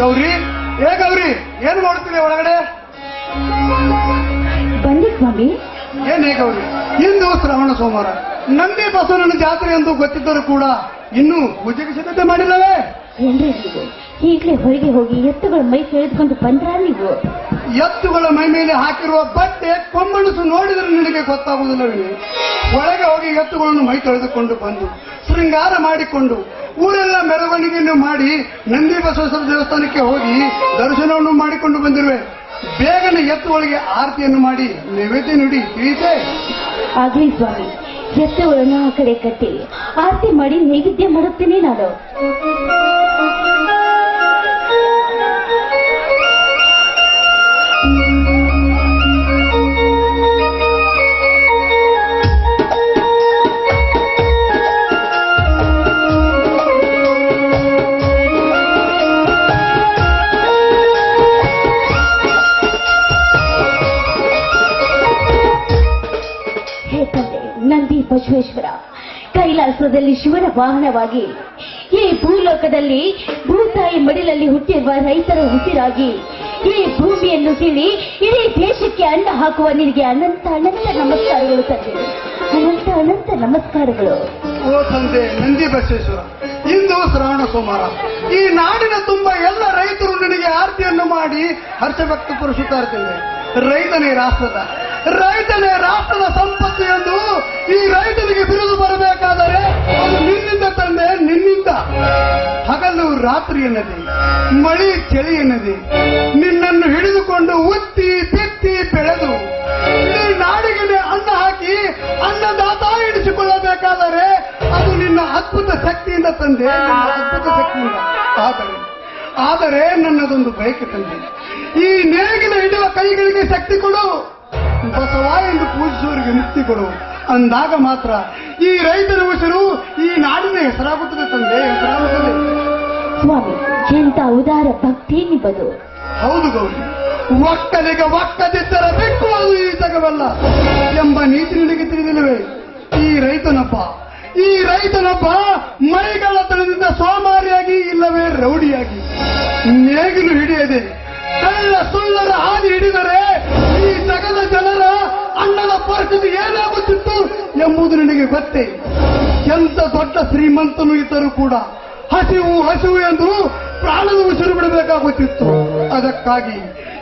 ಗೌರಿ? ಏ ಗೌರಿ ಏನ್ ಮಾಡ್ತೀರಿ ಒಳಗಡೆ? ಬನ್ನಿ ಸ್ವಾಮಿ. ಏನೇ ಗೌರಿ ಇಂದು ಶ್ರವಣ ಸೋಮವಾರ. ನಂದಿ ಬಸವನ ಜಾತ್ರೆ ಎಂದು ಗೊತ್ತಿದ್ದರೂ ಕೂಡ ಇನ್ನೂ ಪೂಜೆಗೆ ಸಿದ್ಧತೆ ಮಾಡಿಲ್ಲವೇ? ಏನ್ರಿ ನೀವು? ಈಗಲೇ ಹೊರಗೆ ಹೋಗಿ ಎತ್ತುಗಳ ಮೈ ಸೇರಿಸ್ಕೊಂಡು ಬಂದ್ರಾ ನೀವು? ಎತ್ತುಗಳ ಮೈ ಮೇಲೆ ಹಾಕಿರುವ ಬಟ್ಟೆ ಕೊಂಬಣಸು ನೋಡಿದರೆ ನಿನಗೆ ಗೊತ್ತಾಗುವುದಿಲ್ಲವೇ? ಒಳಗೆ ಹೋಗಿ ಎತ್ತುಗಳನ್ನು ಮೈ ತೊಳೆದುಕೊಂಡು ಬಂದು, ಶೃಂಗಾರ ಮಾಡಿಕೊಂಡು, ಊರೆಲ್ಲ ಮೆರವಣಿಗೆಯನ್ನು ಮಾಡಿ ನಂದಿ ಬಸವೇಶ್ವರ ದೇವಸ್ಥಾನಕ್ಕೆ ಹೋಗಿ ದರ್ಶನವನ್ನು ಮಾಡಿಕೊಂಡು ಬಂದಿರುವೆ. ಬೇಗನೆ ಎತ್ತುಗಳಿಗೆ ಆರತಿಯನ್ನು ಮಾಡಿ, ನೈವೇದ್ಯ ನುಡಿ ತಿಳಿತೆ ಆಗ್ಲಿ ಸ್ವಾಮಿ, ಎತ್ತುಗಳನ್ನು ಆ ಕಡೆ ಕಟ್ಟಿ, ಆರತಿ ಮಾಡಿ ನೈವೇದ್ಯ ಮಾಡುತ್ತೇನೆ ನಾನು. ಬಸವೇಶ್ವರ. ಕೈಲಾಸದಲ್ಲಿ ಶಿವನ ವಾಹನವಾಗಿ ಈ ಭೂಲೋಕದಲ್ಲಿ ಭೂತಾಯಿ ಮಡಿಲಲ್ಲಿ ಹುಟ್ಟಿರುವ ರೈತರ ಉಸಿರಾಗಿ ಈ ಭೂಮಿಯನ್ನು ತಿಳಿ ಇಡೀ ದೇಶಕ್ಕೆ ಅನ್ನ ಹಾಕುವ ನಿನಗೆ ಅನಂತ ಅನಂತ ನಮಸ್ಕಾರಗಳು ತಂದೆ. ಅನಂತ ಅನಂತ ನಮಸ್ಕಾರಗಳು. ಓ ತಂದೆ, ನಂದಿ ಬಸವೇಶ್ವರ, ಇಂದು ಶ್ರವಣ ಸೋಮವಾರ. ಈ ನಾಡಿನ ತುಂಬ ಎಲ್ಲ ರೈತರು ನಿನಗೆ ಆರತಿಯನ್ನು ಮಾಡಿ ಹರ್ಷ ವ್ಯಕ್ತಪಡಿಸುತ್ತಾ ಇರ್ತೇವೆ ರೈತನೇ ರಾಷ್ಟ್ರದ ರೈತನೇ ರಾಷ್ಟ್ರದ ಸಂಪತ್ತು ಎಂದು ಈ ರೈತನಿಗೆ ಬಿರುದು ಬರಬೇಕಾದರೆ ಅದು ನಿನ್ನಿಂದ ತಂದೆ, ನಿನ್ನಿಂದ. ಹಗಲು ರಾತ್ರಿ ಎನ್ನದೆ, ಮಳಿ ಚಳಿ ಎನ್ನದೆ, ನಿನ್ನನ್ನು ಹಿಡಿದುಕೊಂಡು ಉತ್ತಿ ಬೆತ್ತಿ ಬೆಳೆದು ಈ ನಾಡಿಗೆ ಅನ್ನ ಹಾಕಿ ಅನ್ನದಾತ ಹಿಡಿಸಿಕೊಳ್ಳಬೇಕಾದರೆ ಅದು ನಿನ್ನ ಅದ್ಭುತ ಶಕ್ತಿಯಿಂದ ತಂದೆ ಅದ್ಭುತ ಶಕ್ತಿಯಿಂದ. ಆದರೆ ಆದರೆ ನನ್ನದೊಂದು ಬಯಕೆ ತಂದೆ, ಈ ನೇಗಿನ ಹಿಡಿಯುವ ಕೈಗಳಿಗೆ ಶಕ್ತಿ ಕೊಡು. ಕೊಡು. ಅಂದಾಗ ಮಾತ್ರ ಈ ರೈತರ ಉಸಿರು ಈ ನಾಡಿನ ಹೆಸರಾಗುತ್ತದೆ ತಂದೆ ಹೆಸರಾಗುತ್ತದೆ. ಸ್ವಾಮಿ ಎಂತ ಉದಾರ ಭಕ್ತಿ ನಿಮ್ಮದು. ಹೌದು ಗೌರಿ. ಒಕ್ಕಲಿಗ ಒಕ್ಕದಿದ್ದರ ಬೆಕ್ಕು ಅದು ಈ ಜಗವಲ್ಲ ಎಂಬ ನೀತಿ ನಿನಗೆ ತಿಳಿದಿಲ್ಲವೇ? ಈ ರೈತನೊಬ್ಬ ಈ ರೈತನೊಬ್ಬ ಮೈಗಳ್ಳತನದಿಂದ ಸೋಮಾರಿಯಾಗಿ ಇಲ್ಲವೇ ರೌಡಿಯಾಗಿ? ನೇಗಿಲು ಹಿಡಿಯದೆ ಕಳ್ಳ ಸುಳ್ಳರ ಹಾದಿ ಹಿಡಿದರೆ ಈ ಜಗದ ಜನರ ಅಣ್ಣನ ಪರಿಸ್ಥಿತಿ ಏನಾಗುತ್ತಿತ್ತು ಎಂಬುದು ನಿನಗೆ ಗೊತ್ತೇ. ಎಂತ ದೊಡ್ಡ ಶ್ರೀಮಂತನು ಇದ್ದರೂ ಕೂಡ ಹಸಿವು ಹಸಿವು ಎಂದು ಪ್ರಾಣದ ಉಸಿರು ಬಿಡಬೇಕಾಗುತ್ತಿತ್ತು. ಅದಕ್ಕಾಗಿ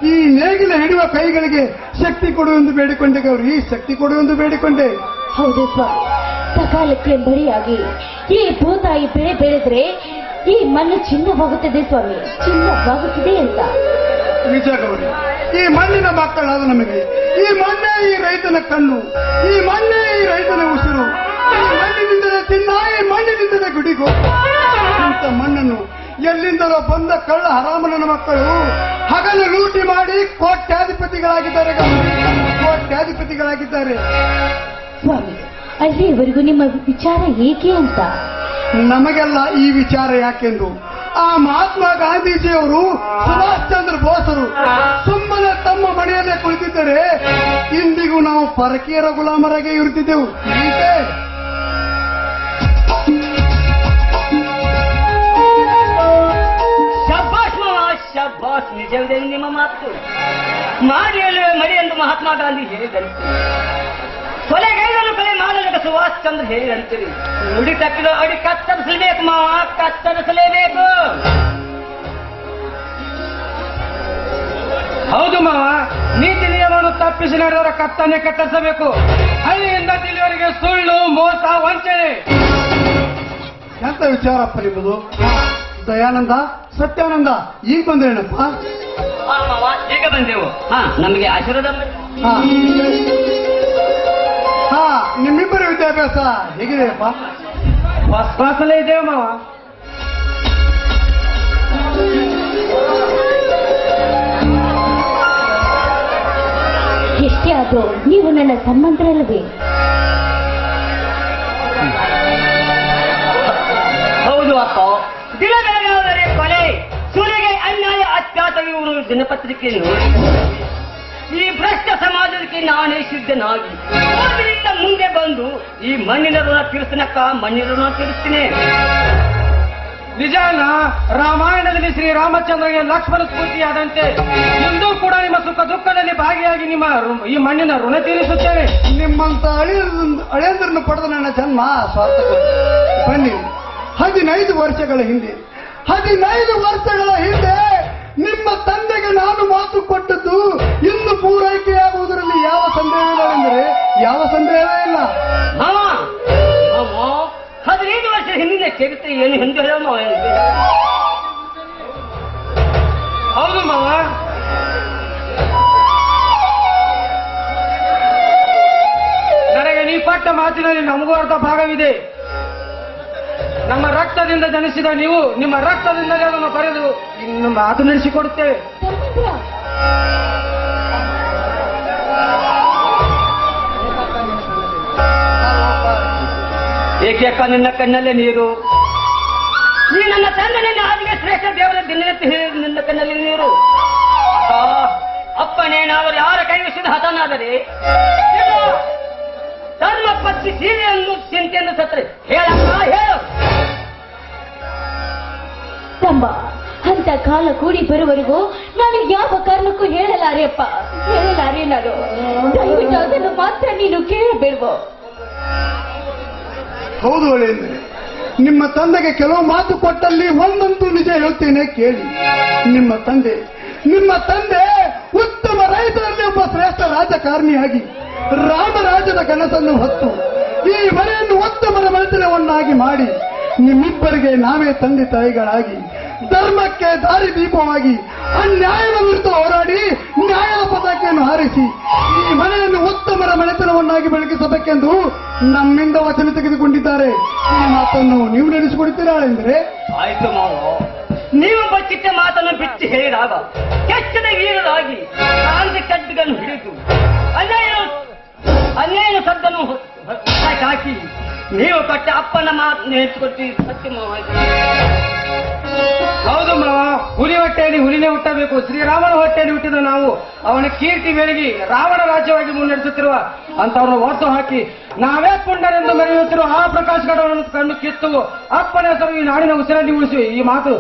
ಈ ನೇಗಿಲ ಹಿಡಿಯುವ ಕೈಗಳಿಗೆ ಶಕ್ತಿ ಕೊಡು ಎಂದು ಬೇಡಿಕೊಂಡೆ ಈ ಶಕ್ತಿ ಕೊಡು ಎಂದು ಬೇಡಿಕೊಂಡೆ. ಹೌದು ಸರ್. ಸಕಾಲಕ್ಕೆ ಬರಿಯಾಗಿ ಈ ಭೂತಾಯಿ ಬೆಳೆ ಬೆಳೆದ್ರೆ ಈ ಮಣ್ಣು ಚಿನ್ನವಾಗುತ್ತದೆ ಸ್ವಾಮಿ. ಚಿನ್ನವಾಗುತ್ತದೆ ಅಂತ. ನಿಜ ಗೌರಿ. ಈ ಮಣ್ಣಿನ ಮಕ್ಕಳಾದ ನಮಗೆ. ಈ ಮಣ್ಣೇ ಈ ರೈತನ ಕಣ್ಣು. ಈ ಮಣ್ಣೇ ಈ ರೈತನ ಉಸಿರು. ಈ ಮಣ್ಣಿನಿಂದಲೇ ತಿನ್ನ ಈ ಮಣ್ಣಿನಿಂದಲೇ ಗುಡಿಗೋ. ಇಂಥ ಮಣ್ಣನ್ನು ಎಲ್ಲಿಂದಲೋ ಬಂದ ಕಳ್ಳ ಹರಾಮನ ಮಕ್ಕಳು ಹಗಲು ಲೂಟಿ ಮಾಡಿ ಕೋಟ್ಯಾಧಿಪತಿಗಳಾಗಿದ್ದಾರೆ ಕೋಟ್ಯಾಧಿಪತಿಗಳಾಗಿದ್ದಾರೆ. ಸ್ವಾಮಿ ಅಲ್ಲಿವರೆಗೂ ನಿಮ್ಮ ವಿಚಾರ ಏಕೆ ಅಂತ? ನಮಗೆಲ್ಲ ಈ ವಿಚಾರ ಯಾಕೆಂದು? ಆ ಮಹಾತ್ಮ ಗಾಂಧೀಜಿಯವರು ಸುಭಾಷ್ ಚಂದ್ರ ಬೋಸರು ಸುಮ್ಮನೆ ತಮ್ಮ ಮನೆಯಲ್ಲೇ ಕುಳಿತಿದ್ದರೆ ಇಂದಿಗೂ ನಾವು ಪರಕೀಯರ ಗುಲಾಮರಾಗೆ ಇರುತ್ತಿದ್ದೆವು. ನಿಜವಿದೆ ನಿಮ್ಮ ಮಾತು. ಮಾಡಿಯಲ್ಲಿ ಮರಿ ಎಂದು ಮಹಾತ್ಮ ಗಾಂಧಿ ಹೇಳಿದಂತೆ ಕೊಲೆಗೈದನ್ನು ಕೊಲೆ ಮಾಡಲಿಕ್ಕೆ ಸುಭಾಷ್ ಚಂದ್ರ ಹೇಳಿದಂತೀರಿ ನುಡಿ ತಕ್ಕಿದ ಅಡಿ ಕತ್ತರಿಸಲೇಬೇಕು ಮಾವ ಕತ್ತರಿಸಲೇಬೇಕು. ಹೌದು ಮಾವ ನೀತಿ ನಿಯಮವನ್ನು ತಪ್ಪಿಸಿ ನಡೆದವರ ಕತ್ತನ್ನೇ ಕತ್ತರಿಸಬೇಕು ಹಳ್ಳಿಯಿಂದ ತಿಳಿಯವರಿಗೆ ಸುಳ್ಳು ಮೋಸ ವಂಚನೆ. ಎಂತ ವಿಚಾರಪ್ಪ ನಿಮ್ಮದು? ದಯಾನಂದ ಸತ್ಯಾನಂದ ಈಗ ಬಂದೇನಪ್ಪ ಈಗ ಬಂದೆವು. ಹಾ ನಮಗೆ ಆಶೀರ್ವಾದ. ಹಾ. ನಿಮ್ಮಿಬ್ಬರ ವಿದ್ಯಾಭ್ಯಾಸ ಹೇಗಿದೆಯಪ್ಪ ಫಸ್ಟ್ ಕ್ಲಾಸಲ್ಲೇ ಇದೆಯಾ ಮಾವ. ಎಷ್ಟೇ ಆದ್ರೂ ನೀವು ನನ್ನ ಸಂಬಂಧರಲ್ಲವೇ ಹೌದು ಅಪ್ಪ. ದಿನ ಬೆಳಗಾದರೆ ಕೊಲೆ. ಸುಲಿಗೆ ಅನ್ಯಾಯ ಅತ್ಯಾಚಾರ ಇವರು ಈ ಭ್ರಷ್ಟ ಸಮಾಜಕ್ಕೆ ನಾನೇ ಸಿದ್ಧನಾಗಿ. ಅದರಿಂದ ಮುಂದೆ ಬಂದು ಈ ಮಣ್ಣಿನ ಋಣ ತೀರಿಸನಕ್ಕ ಮಣ್ಣಿನ ಋಣ ತೀರಿಸ್ತೀನಿ ನಿಜಾನ ರಾಮಾಯಣದಲ್ಲಿ ಶ್ರೀ ರಾಮಚಂದ್ರಗೆ ಲಕ್ಷ್ಮಣ ಸ್ಫೂರ್ತಿಯಾದಂತೆ ಇಂದು ಕೂಡ ನಿಮ್ಮ ಸುಖ ದುಃಖದಲ್ಲಿ ಭಾಗಿಯಾಗಿ ನಿಮ್ಮ ಈ ಮಣ್ಣಿನ ಋಣ ತೀರಿಸುತ್ತೇನೆ. ನಿಮ್ಮಂತ ಅಳಿಯ ಅಳಿಯಂದ್ರನ್ನು ಪಡೆದ ನನ್ನ ಜನ್ಮ ಸ್ವಾರ್ಥ ಬನ್ನಿ ಹದಿನೈದು ವರ್ಷಗಳ ಹಿಂದೆ ಹದಿನೈದು ವರ್ಷಗಳ ಹಿಂದೆ ನಿಮ್ಮ ಯಾವ ಸಂದೇಹವೇ ಇಲ್ಲ. ಮಾವ! ಮಾವ? ಹದಿನೈದು ವರ್ಷ ಹಿಂದಿನ ಚರಿತ್ರೆ ಏನು ಹಿಂದೆ ಹೇಳೋ ಮಾವ? ಹೌದು ಮಾವ. ನನಗೆ ನೀ ಪಟ್ಟ ಮಾತಿನಲ್ಲಿ ನಮಗೂ ಅರ್ಧ ಭಾಗವಿದೆ. ನಮ್ಮ ರಕ್ತದಿಂದ ಜನಿಸಿದ ನೀವು ನಿಮ್ಮ ರಕ್ತದಿಂದಲೇ ಅದನ್ನು ಕರೆದು ನಿಮ್ಮ ಮಾತು ನಡೆಸಿಕೊಡುತ್ತೇವೆ ಏಕೆ ನಿನ್ನ ಕಣ್ಣಲ್ಲೇ ನೀರು. ನೀ ನನ್ನ ತಂದೆ ನನ್ನ ಆದಿಗೆ ಶ್ರೇಷ್ಠ ದೇವರ ದಿನಕ್ಕೆ ಹೇಳಿ ನಿನ್ನ ಕಣ್ಣಲ್ಲಿ ನೀರು. ಅಪ್ಪನೇ ನಾವು ಯಾರ ಕೈವಿಸಿದ ಹತನಾದರೆ? ಧರ್ಮ ಪತ್ನಿ ಸೀರೆಯನ್ನು ಚಿಂತೆಯನ್ನು ಸತ್ರೆ ಹೇಳಪ್ಪ ಹೇಳು. ತಮ್ಮ ಅಂತ ಕಾಲ ಕೂಡಿ ಬರುವವರೆಗೂ ನಾನು ಯಾವ ಕಾರಣಕ್ಕೂ ಹೇಳಲಾರೆಯಪ್ಪ ಹೇಳಲಾರೆ ನಾನು. ದಯವಿಟ್ಟು ಅದನ್ನು ಮಾತ್ರ ನೀನು ಕೇಳಬೇಡ್ವೋ. ಹೌದು ಒಳ್ಳೆಯ ನಿಮ್ಮ ತಂದೆಗೆ ಕೆಲವು ಮಾತು ಕೊಟ್ಟಲ್ಲಿ ಒಂದಂತೂ ನಿಜ ಹೇಳ್ತೇನೆ ಕೇಳಿ. ನಿಮ್ಮ ತಂದೆ ನಿಮ್ಮ ತಂದೆ ಉತ್ತಮ ರೈತರಲ್ಲಿ ಒಬ್ಬ ಶ್ರೇಷ್ಠ ರಾಜಕಾರಣಿಯಾಗಿ ರಾಮರಾಜನ ಕನಸನ್ನು ಹೊತ್ತು ಈ ಮನೆಯನ್ನು ಉತ್ತಮರ ಮನೆತನವನ್ನಾಗಿ ಮಾಡಿ ನಿಮ್ಮಿಬ್ಬರಿಗೆ ನಾವೇ ತಂದೆ ತಾಯಿಗಳಾಗಿ ಧರ್ಮಕ್ಕೆ ದಾರಿ ದೀಪವಾಗಿ, ಅನ್ಯಾಯದ ವಿರುದ್ಧ ಹೋರಾಡಿ ನ್ಯಾಯದ ಪತಾಕೆಯನ್ನು ಹಾರಿಸಿ, ಈ ಮನೆಯನ್ನು ಉತ್ತಮರ ಮನೆತನವನ್ನಾಗಿ ಬೆಳಗಿಸಬೇಕೆಂದು ನಮ್ಮಿಂದ ವಚನ ತೆಗೆದುಕೊಂಡಿದ್ದಾರೆ. ಈ ಮಾತನ್ನು ನೀವು ನಡೆಸಿಕೊಡುತ್ತೀರಾ ಎಂದ್ರೆ, ಆಯ್ತು ನೀವು ಬಚ್ಚಿಟ್ಟ ಮಾತನ್ನು ಬಿಚ್ಚಿ ಹೇಳಿದಾಗ ಕೆಚ್ಚದ ವೀರರಾಗಿ ಕಾಂತಿ ಕಡ್ಡಿಗಳನ್ನು ಹಿಡಿದು ಅನ್ಯಾಯ ಅನ್ಯಾಯ ಸದ್ದನ್ನು ಹಾಕಿ ನೀವು ಕೊಟ್ಟ ಅಪ್ಪನ ಮಾತು ಸತ್ಯ ಮಾವ. ಹೌದು ಮಾವ. ಹುಲಿ ಹೊಟ್ಟೆಯಲ್ಲಿ ಹುಲಿನೇ ಹುಟ್ಟಬೇಕು. ಶ್ರೀರಾಮನ ಹೊಟ್ಟೆಯಲ್ಲಿ ಹುಟ್ಟಿದ ನಾವು. ಅವನ ಕೀರ್ತಿ ಬೆಳಗಿ ರಾವಣ ರಾಜ್ಯವಾಗಿ ಮುನ್ನಡೆಸುತ್ತಿರುವ ಅಂತವ್ರನ್ನ ಹೊರತು ಹಾಕಿ ನಾವೇ ಪುಂಡರೆಂದು ಮೆರೆಯುತ್ತಿರುವ ಆ ಪ್ರಕಾಶ್ ಗಡವನ್ನು ಕಣ್ಣು ಕಿತ್ತು ಅಪ್ಪನ ಹೆಸರು ಈ ನಾಡಿನ ಉಸಿರಲ್ಲಿ ಉಳಿಸಿ. ಈ ಮಾತು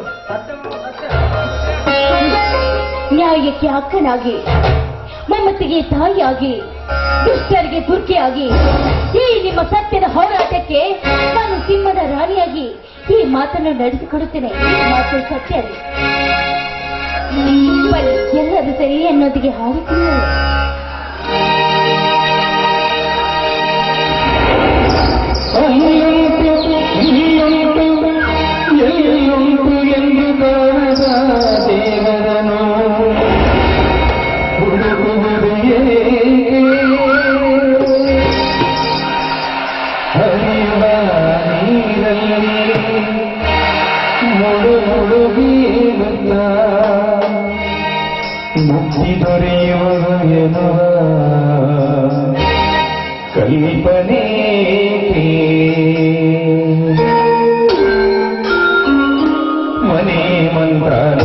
ನ್ಯಾಯಕ್ಕೆ ಅಕ್ಕನಾಗಿ ಮಮತೆಗೆ ತಾಯಿಯಾಗಿ, ದುಷ್ಟರಿಗೆ ಗುರ್ಕೆಯಾಗಿ ಈ ನಿಮ್ಮ ಸತ್ಯದ ಹೋರಾಟಕ್ಕೆ ನಾನು ಸಿಂಹದ ರಾಣಿಯಾಗಿ ಈ ಮಾತನ್ನು ನಡೆಸಿಕೊಡುತ್ತೇನೆ. ಮಾತು ಸತ್ಯ ಎಲ್ಲರೂ ಸರಿ ಅನ್ನೋದಿಗೆ ಹಾಡಿಕೊಳ್ಳ ಎಲ್ಲಿಯುಂಟು ಮಂತ್ರ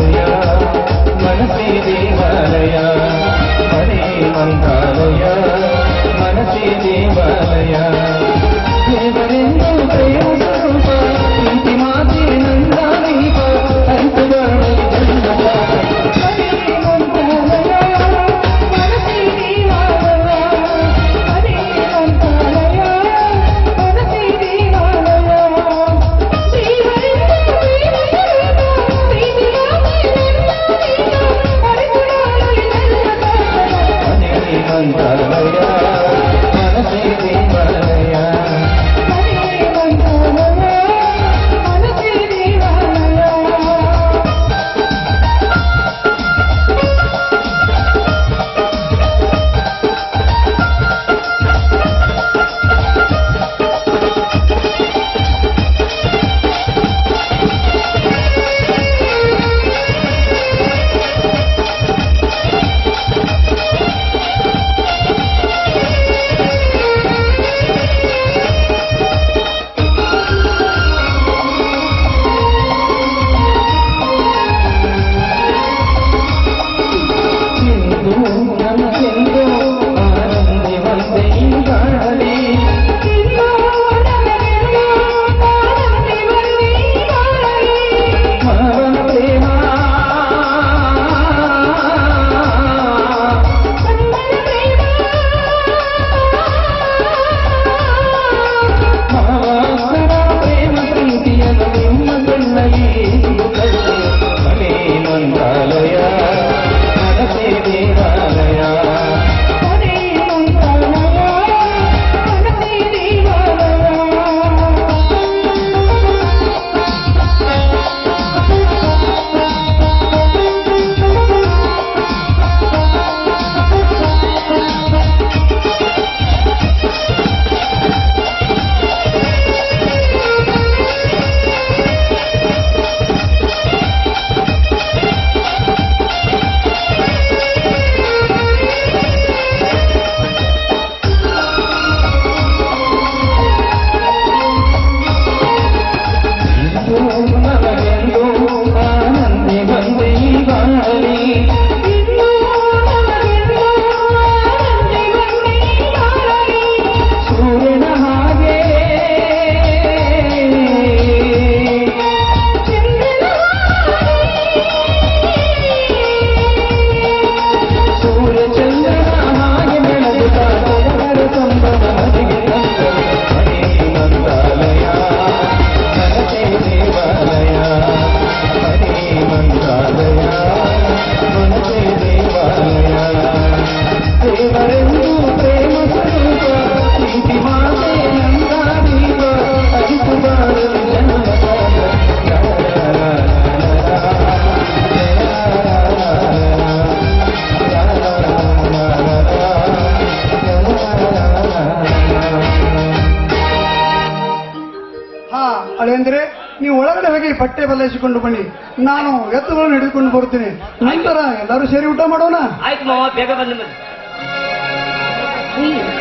ಬದಲಾಯಿಸಿಕೊಂಡು ಬನ್ನಿ. ನಾನು ಎತ್ತುಗಳನ್ನು ಹಿಡಿದುಕೊಂಡು ಬರ್ತೀನಿ ನಂತರ ಎಲ್ಲರೂ ಸೇರಿ ಊಟ ಮಾಡೋಣ? ಆಯ್ತು ಮಾವ ಬೇಗ ಬಂದು ಬನ್ನಿ.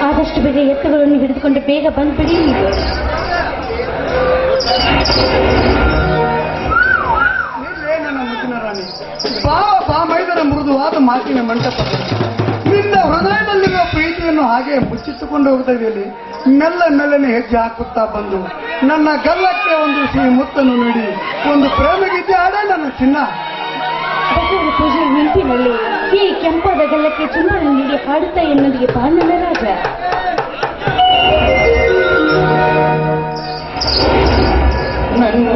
ಆದಷ್ಟು ಬೇಗ ಎತ್ತುಗಳನ್ನು ಹಿಡಿದುಕೊಂಡು ಬೇಗ ಬಂದ್ಬಿಡಿ. ಇಲ್ಲೇ ನನ್ನ ಮುತ್ತಿನ ರಾಣಿ. ಬಾ ಬಾ ಮೈದರ ಮೃದುವಾದ ಮಾತಿನ ಮಂಟಪ. ನಿನ್ನ ಹೃದಯದಲ್ಲಿರುವ ಪ್ರೀತಿಯನ್ನು ಹಾಗೆ ಮುಚ್ಚಿಟ್ಟುಕೊಂಡು ಹೋಗ್ತಾ ಇದೆಯಲ್ಲಿ. ಮೆಲ್ಲ ಮೆಲ್ಲನೆ ಹೆಜ್ಜೆ ಹಾಕುತ್ತಾ ಬಂದು. ನನ್ನ ಗಲ್ಲಕ್ಕೆ ಒಂದು ಸಿಹಿ ಮುತ್ತನ್ನು ನೀಡಿ ಒಂದು ಪ್ರೇಮಗೀತೆ ಆಡೇ ನನ್ನ ಚಿನ್ನ. ಪೂಜೆ ನಿಂಪಿನಲ್ಲಿ ಈ ಕೆಂಪಾದ ಗಲ್ಲಕ್ಕೆ ಚಿನ್ನ ನೀಡಿ ಹಾಡುತ್ತಾ ಎನ್ನೊಂದಿಗೆ ಬಾಣನ ರಾಜ. ನನ್ನ